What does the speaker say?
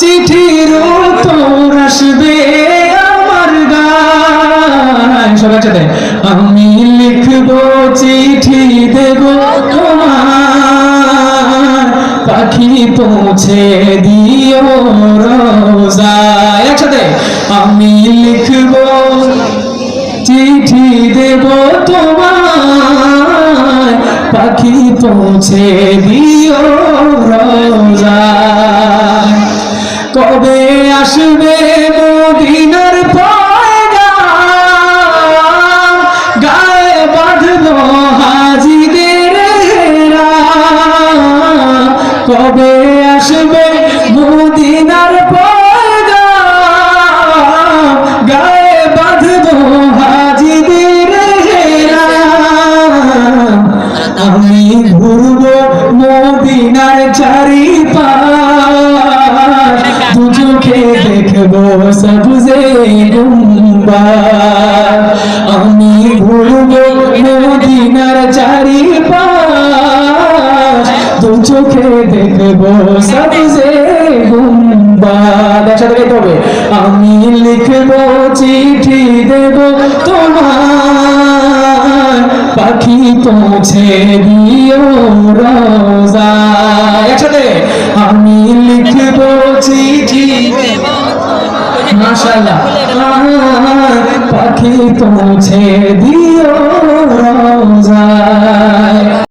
চিঠির উত্তর আসবে আমার গায় সবাই সাথে আমি লিখব চিঠি দেব তোমার। পাখি পৌঁছে দিও রোজায় একসাথে, আমি লিখব চিঠি দেব তোমার। পাখি পৌঁছে দিও রোজায় কবে আসবে মদিনার পয়গাম গায়ে বাঁধবো হাজিদের। কবে আসবে সবজে আমি ঘুরবো মদিনার চারিপাশ। দু চোখে দেখব সবজে হবে। আমি লিখব, চিঠি দেব তোমার। পাখি পৌঁছে দিও রোজা। আমি লিখব, চিঠি মাশাআল্লাহ। পাখি পৌঁছে দিও রোজা